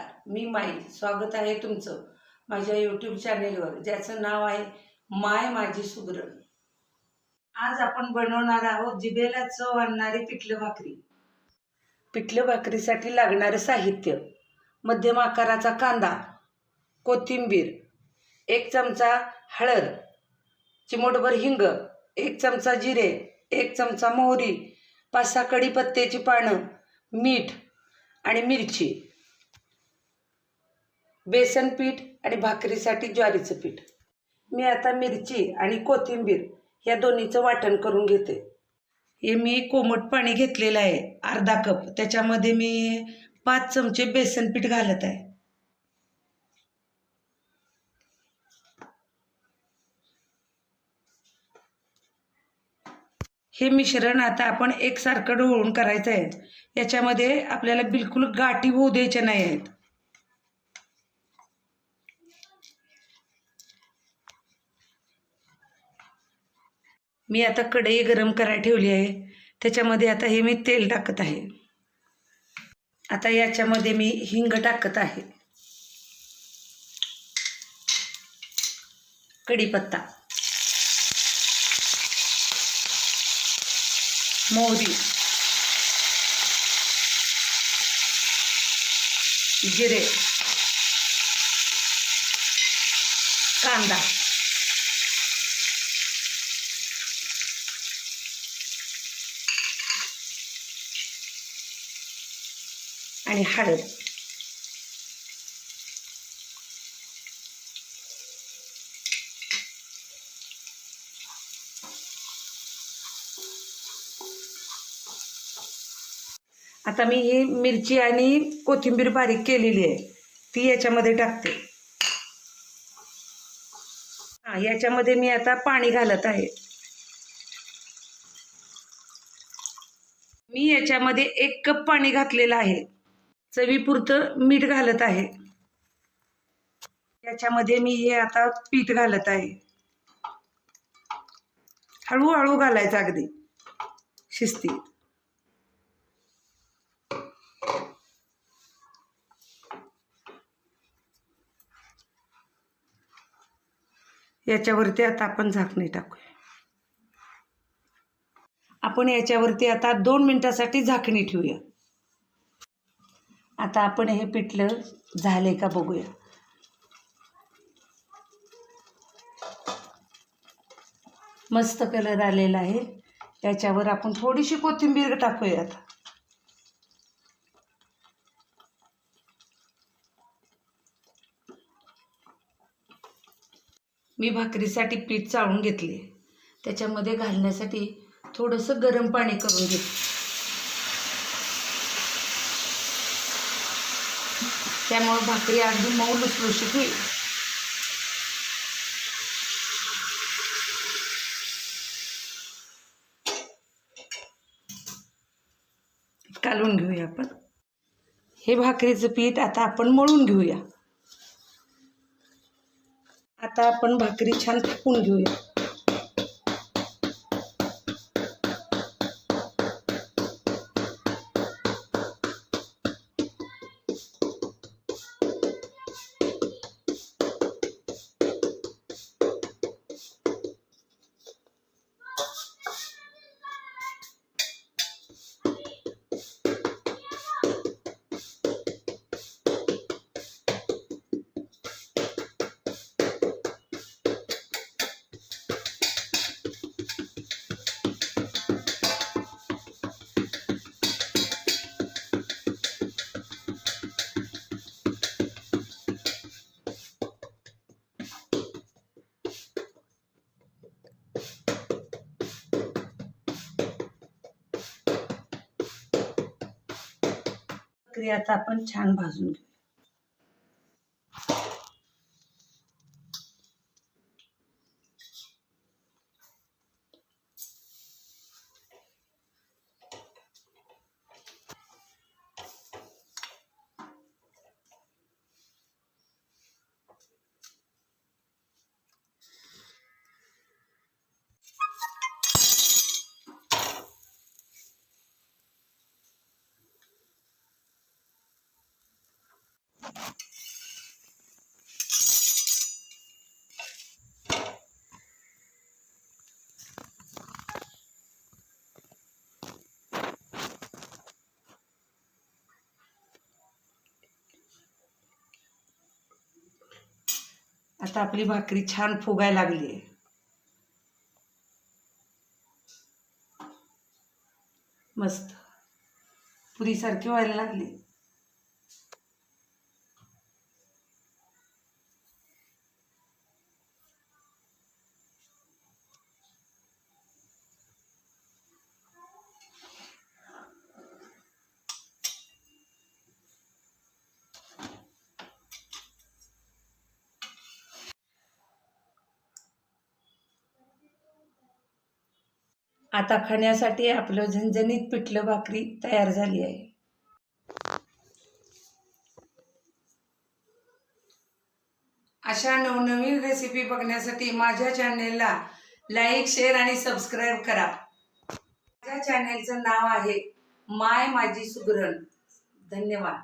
नमस्कार. मी माई. स्वागत आहे तुमचं माझ्या यूट्यूब चॅनेलवर ज्याचं नाव आहे माय माझी सुगरण आज आपण बनवणार आहोत जिभेला चव आणणारी पिठलं भाकरी. पिठलं भाकरीसाठी लागणारं साहित्य. मध्यम आकाराचा कांदा कोथिंबीर एक चमचा हळद चिमोटभर हिंग एक चमचा जिरे एक चमचा मोहरी पाच सहा कढीपत्त्याची पानं मीठ आणि मिरची. बेसन पीठ आणि भाकरीसाठी ज्वारीचं पीठ. मी आता मिरची आणि कोथिंबीर या दोन्हीचं वाटण करून घेते. हे मी कोमट पाणी घेतलेलं आहे अर्धा कप. त्याच्यामध्ये मी पाच चमचे बेसन पीठ घालत आहे. हे मिश्रण आता आपण एकसारखं ढवळून करायचं आहे. याच्यामध्ये आपल्याला बिलकुल गाठी होऊ द्यायच्या नाही आहेत. मी आता कढई गरम करायला ठेवली आहे. त्याच्यामध्ये आता हे मी तेल टाकत आहे. आता याच्यामध्ये मी हिंग टाकत आहे. कढीपत्ता. मोहरी. जिरे. कांदा. आणि हळद. आता मी ही मिरची आणि कोथिंबीर बारीक केलेली आहे. ती याच्यामध्ये टाकते. हा याच्यामध्ये मी आता पाणी घालत आहे. मी याच्यामध्ये एक कप पाणी घातलेलं आहे. चवीपुरतं मीठ घालत आहे. याच्यामध्ये मी हे आता पीठ घालत आहे. हळूहळू घालायचं अगदी. शिस्ती. याच्यावरती आता आपण झाकणी टाकूया. आपण याच्यावरती आता दोन मिनिटासाठी झाकणी ठेवूया. आता आपण हे पिठलं झाले का बघूया. मस्त कलर आलेला आहे. त्याच्यावर आपण थोडीशी कोथिंबीर टाकूया आता मी भाकरीसाठी पीठ चाळून घेतले त्याच्यामध्ये घालण्यासाठी थोडंसं गरम पाणी करून घेतलं त्यामुळे भाकरी अगदी मऊ लुसलुशीत होईल. कालवून घेऊया आपण. हे भाकरीचं पीठ आता आपण मळून घेऊया. आता आपण भाकरी छान थापून घेऊया. प्रक्रियाचा आपण छान भाजून घेऊ. आता आपली भाकरी छान फुगायला लागली आहे. मस्त. पुरीसारखी व्हायला लागली. आता खाण्यासाठी आपलं झणझणीत पिठलं भाकरी तयार झाली आहे. अशा नवनवीन रेसिपी बघण्यासाठी माझ्या चॅनेलला लाईक शेअर आणि सबस्क्राईब करा. माझ्या चॅनेलचं नाव आहे माय माझी सुगरण. धन्यवाद.